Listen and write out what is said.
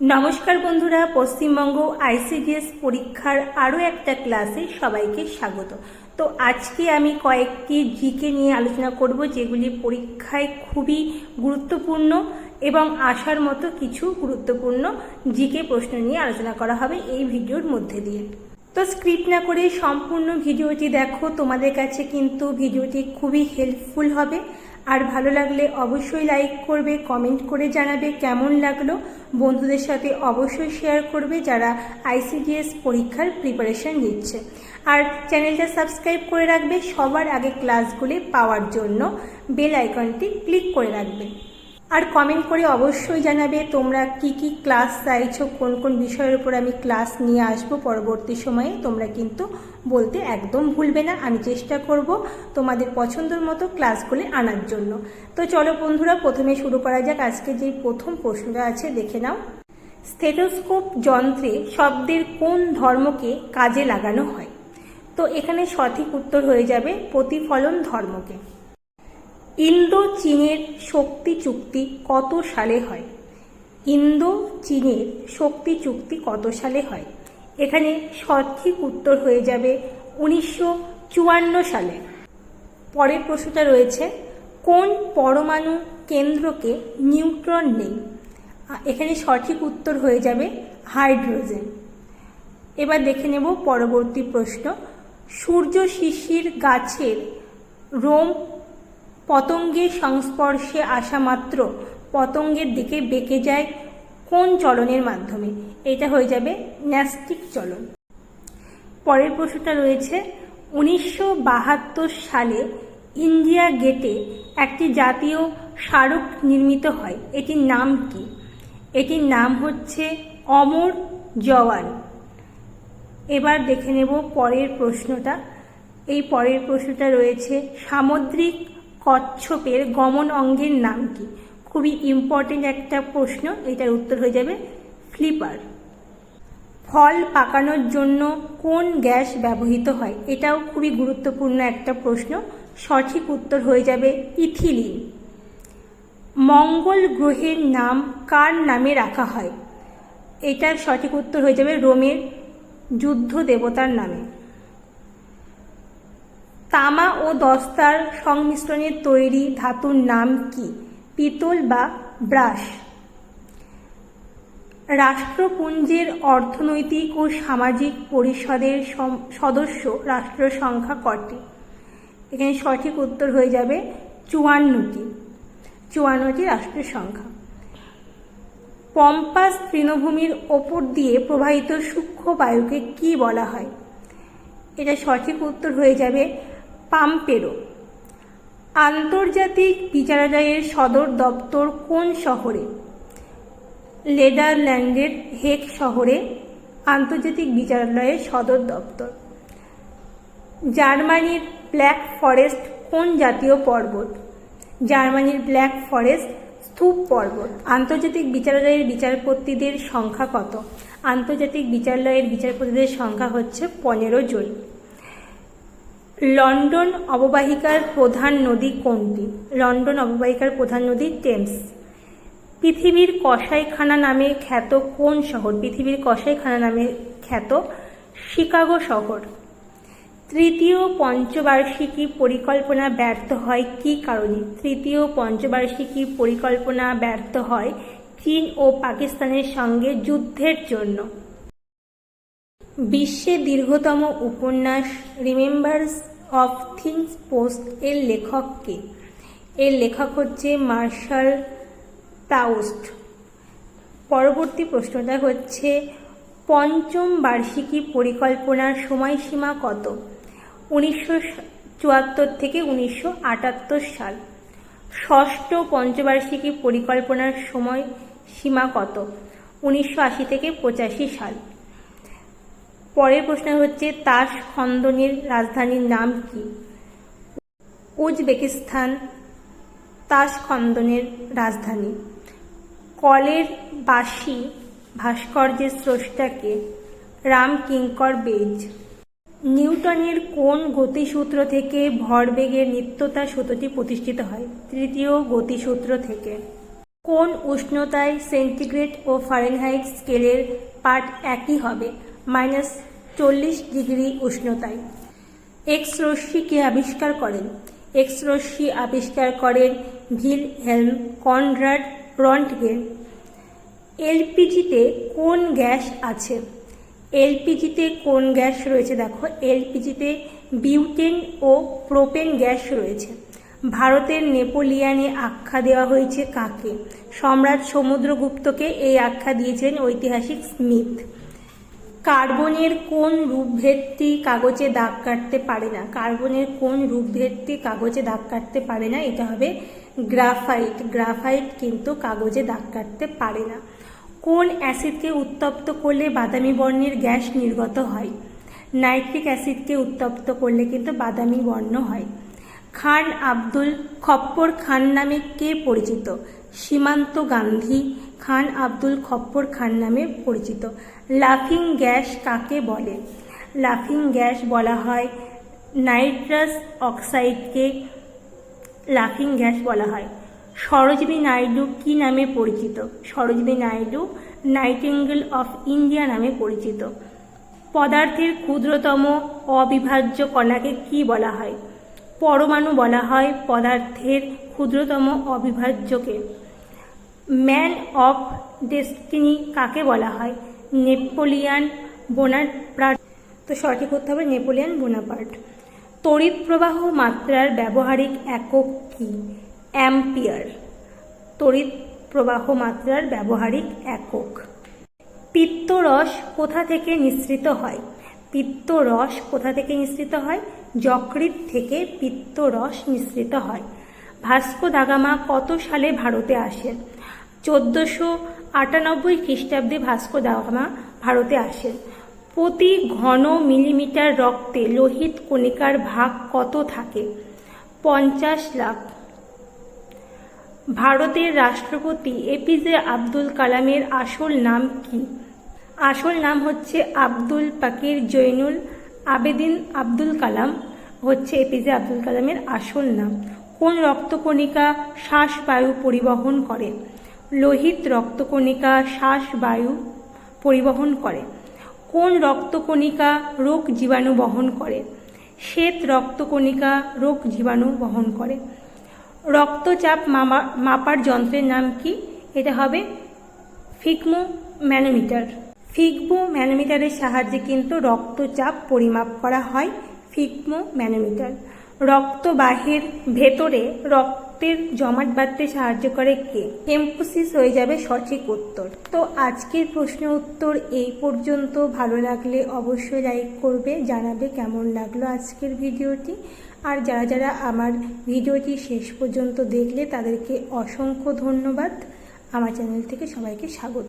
নমস্কার বন্ধুরা, পশ্চিমবঙ্গ আইসিডিএস পরীক্ষার আরও একটা ক্লাসে সবাইকে স্বাগত। তো আজকে আমি কয়েকটি জিকে নিয়ে আলোচনা করব, যেগুলি পরীক্ষায় খুবই গুরুত্বপূর্ণ এবং আসার মতো কিছু গুরুত্বপূর্ণ জিকে প্রশ্ন নিয়ে আলোচনা করা হবে এই ভিডিওর মধ্যে দিয়ে। তো স্ক্রিপ্ট না করে সম্পূর্ণ ভিডিওটি দেখো, তোমাদের কাছে কিন্তু ভিডিওটি খুবই হেল্পফুল হবে। আর ভালো লাগলে অবশ্যই লাইক করবে কমেন্ট করে জানাবে কেমন লাগল। বন্ধুদের সাথে অবশ্যই শেয়ার করবে যারা আইসিডিএস পরীক্ষার প্রিপারেশন নিচ্ছে। আর চ্যানেলটা সাবস্ক্রাইব করে রাখবে সবার আগে ক্লাসগুলি পাওয়ার জন্য। বেল আইকনটি ক্লিক করে রাখবে। আর কমেন্ট করে অবশ্যই জানাবে তোমরা কি কি ক্লাস চাইছো, কোন কোন বিষয়ের উপর আমি ক্লাস নিয়ে আসব পরবর্তী সময়ে। তোমরা কিন্তু বলতে একদম ভুলবে না, আমি চেষ্টা করব তোমাদের পছন্দের মতো ক্লাসগুলি আনার জন্য। তো চলো বন্ধুরা, প্রথমে শুরু করা যাক। আজকে যে প্রথম প্রশ্নটা আছে, দেখে নাও। স্টেথোস্কোপ যন্ত্রে শব্দের কোন ধর্মকে কাজে লাগানো হয়? তো এখানে সঠিক উত্তর হয়ে যাবে প্রতিফলন ধর্মকে। ইন্দো চীনের শক্তি চুক্তি কত সালে হয়? ইন্দো চীনের শক্তি চুক্তি কত সালে হয়? এখানে সঠিক উত্তর হয়ে যাবে উনিশশো চুয়ান্ন সালে। পরের প্রশ্নটা রয়েছে, কোন পরমাণু কেন্দ্রকে নিউট্রন নেই? এখানে সঠিক উত্তর হয়ে যাবে হাইড্রোজেন। এবার দেখে নেব পরবর্তী প্রশ্ন। সূর্য শিশির গাছের রোম পতঙ্গের সংস্পর্শে আসা মাত্র পতঙ্গের দিকে বেঁকে যায় কোন চলনের মাধ্যমে? এটা হয়ে যাবে ন্যাস্টিক চলন। পরের প্রশ্নটা রয়েছে, উনিশশো বাহাত্তর সালে ইন্ডিয়া গেটে একটি জাতীয় স্মারক নির্মিত হয়। এটির নাম কি? এটির নাম হচ্ছে অমর জওয়ান। এবার দেখে নেব পরের প্রশ্নটা। এই পরের প্রশ্নটা রয়েছে, সামুদ্রিক কচ্ছপের গমন অঙ্গের নাম কি? খুবই ইম্পর্টেন্ট একটা প্রশ্ন, এটার উত্তর হয়ে যাবে ফ্লিপার ফল পাকানোর জন্য কোন গ্যাস ব্যবহৃত হয়? এটাও খুবই গুরুত্বপূর্ণ একটা প্রশ্ন, সঠিক উত্তর হয়ে যাবে ইথিলিন. মঙ্গল গ্রহের নাম কার নামে রাখা হয়? এটার সঠিক উত্তর হয়ে যাবে রোমের যুদ্ধ দেবতার নামে। তামা ও দস্তার সংমিশ্রণে তৈরি ধাতুর নাম কি? পিতল বা ব্রাশ? রাষ্ট্রপুঞ্জের অর্থনৈতিক ও সামাজিক পরিষদের সদস্য রাষ্ট্র সংখ্যা কটি? এখানে সঠিক উত্তর হয়ে যাবে চুয়ান্নটি। চুয়ান্নটি রাষ্ট্রের সংখ্যা। পম্পাস তৃণভূমির ওপর দিয়ে প্রবাহিত সূক্ষ্ম বায়ুকে কি বলা হয়? এটা সঠিক উত্তর হয়ে যাবে পাম্পেরো। আন্তর্জাতিক বিচারালয়ের সদর দপ্তর কোন শহরে? নেদারল্যান্ডের হেক শহরে আন্তর্জাতিক বিচারালয়ের সদর দপ্তর। জার্মানির ব্ল্যাক ফরেস্ট কোন জাতীয় পর্বত? জার্মানির ব্ল্যাক ফরেস্ট স্তূপ পর্বত। আন্তর্জাতিক বিচারালয়ের বিচারপতিদের সংখ্যা কত? আন্তর্জাতিক বিচারালয়ের বিচারপতিদের সংখ্যা হচ্ছে পনেরো জন। লন্ডন অববাহিকার প্রধান নদী কোনটি? লন্ডন অববাহিকার প্রধান নদী টেমস। পৃথিবীর কসাইখানা নামে খ্যাত কোন শহর? পৃথিবীর কসাইখানা নামে খ্যাত শিকাগো শহর। তৃতীয় পঞ্চবার্ষিকী পরিকল্পনা ব্যর্থ হয় কী কারণে? তৃতীয় পঞ্চবার্ষিকী পরিকল্পনা ব্যর্থ হয় চীন ও পাকিস্তানের সঙ্গে যুদ্ধের জন্য। বিশ্বের দীর্ঘতম উপন্যাস রিমেম্বার্স অফ থিংস পোস্ট এর লেখককে। এর লেখক হচ্ছে মার্শাল প্রাউস্ট পরবর্তী প্রশ্নটা হচ্ছে, পঞ্চম বার্ষিকী পরিকল্পনার সময়সীমা কত? উনিশশো চুয়াত্তর থেকে উনিশশো আটাত্তর সাল। ষষ্ঠ পঞ্চবার্ষিকী পরিকল্পনার সময় সীমা কত? উনিশশো আশি থেকে পঁচাশি সাল। পরের প্রশ্ন হচ্ছে, তাস খন্দনের রাজধানীর নাম কি? উজবেকিস্তান, তাস খন্দনের রাজধানী। কলের বাসি ভাস্কর্যের স্রষ্টাকে রাম কিঙ্কর বেজ। নিউটনের কোন গতিসূত্র থেকে ভরবেগের নিত্যতা সূত্রটি প্রতিষ্ঠিত হয়? তৃতীয় গতিসূত্র থেকে। কোন উষ্ণতায় সেন্টিগ্রেড ও ফারেনহাইট স্কেলের পাঠ একই হবে? মাইনাস চল্লিশ ডিগ্রি উষ্ণতায়। এক্স রশ্মিকে আবিষ্কার করেন? এক্স রশ্মি আবিষ্কার করেন ভিল হেলম কনরাড রন্টগেন। এলপিজিতে কোন গ্যাস আছে? এলপিজিতে কোন গ্যাস রয়েছে? দেখো এলপিজিতে বিউটেন ও প্রোপেন গ্যাস রয়েছে। ভারতের নেপোলিয়ানে আখ্যা দেওয়া হয়েছে কাকে? সম্রাট সমুদ্রগুপ্তকে এই আখ্যা দিয়েছেন ঐতিহাসিক স্মিথ। কার্বনের কোন রূপভেদটি কাগজে দাগ কাটতে পারে না? কার্বনের কোন রূপভেদটি কাগজে দাগ কাটতে পারে না? এটা হবে গ্রাফাইট। গ্রাফাইট কিন্তু কাগজে দাগ কাটতে পারে না। কোন অ্যাসিডকে উত্তপ্ত করলে বাদামি বর্ণের গ্যাস নির্গত হয়? নাইট্রিক অ্যাসিডকে উত্তপ্ত করলে কিন্তু বাদামি বর্ণ হয়। খান আব্দুল খপ্পর খান নামে কে পরিচিত? সীমান্ত গান্ধী খান আব্দুল খপ্পর খান নামে পরিচিত। লাফিং গ্যাস কাকে বলে? লাফিং গ্যাস বলা হয় নাইট্রাস অক্সাইডকে লাফিং গ্যাস বলা হয়। সরোজিনী নাইডু কি নামে পরিচিত? Sarojini Naidu nightingale of India নামে পরিচিত। পদার্থের ক্ষুদ্রতম অবিভাজ্য কণাকে কি বলা হয়? পরমাণু বলা হয় পদার্থের ক্ষুদ্রতম অবিভাজ্যকে। ম্যান অফ ডেস্টিনি কাকে বলা হয়? নেপোলিয়ান বোনাপার্ট তো সঠিক করতে হবে নেপোলিয়ান বোনাপার্ট। তড়িৎ প্রবাহ মাত্রার ব্যবহারিক একক কি? অ্যাম্পিয়ার। তড়িৎ প্রবাহ মাত্রার ব্যবহারিক একক। পিত্তরস কোথা থেকে নিঃসৃত হয়? পিত্তরস কোথা থেকে নিঃসৃত হয়? যকৃত থেকে পিত্তরস নিঃসৃত হয়। ভাস্কো দাগামা কত সালে ভারতে আসেন? চোদ্দোশো আটানব্বই খ্রিস্টাব্দে ভাস্কো দাগামা ভারতে আসেন। প্রতি ঘন মিলিমিটার রক্তে লোহিত কণিকার ভাগ কত থাকে? পঞ্চাশ লাখ। ভারতের রাষ্ট্রপতি এপিজে আব্দুল কালামের আসল নাম কি? আসল নাম হচ্ছে আব্দুল পাকির জৈনুল আবেদিন আব্দুল কালাম, হচ্ছে এপিজে আব্দুল কালামের আসল নাম। কোন রক্তকণিকা শ্বাস বায়ু পরিবহন করে? লোহিত রক্তকণিকা শ্বাস বায়ু পরিবহন করে। কোন রক্তকণিকা রোগ জীবাণু বহন করে? শ্বেত রক্তকণিকা রোগ জীবাণু বহন করে। রক্তচাপ মামা, মাপার যন্ত্রের নাম কি? এটা হবে ফিকমো ম্যানোমিটার ফিকমো ম্যানোমিটারের সাহায্যে কিন্তু রক্তচাপ পরিমাপ করা হয় ফিকমো ম্যানোমিটার রক্তবাহের ভেতরে রক্তের জমাট বাঁধতে সাহায্য করে কে? এমপোসিস হয়ে যাবে সঠিক উত্তর। তো আজকের প্রশ্ন উত্তর এই পর্যন্ত। ভালো লাগলে অবশ্যই লাইক করবে, জানাবে কেমন লাগল আজকের ভিডিওটি। আর যারা যারা আমার ভিডিওটি শেষ পর্যন্ত দেখলে তাদেরকে অসংখ্য ধন্যবাদ। আমার চ্যানেল থেকে সবাইকে স্বাগত।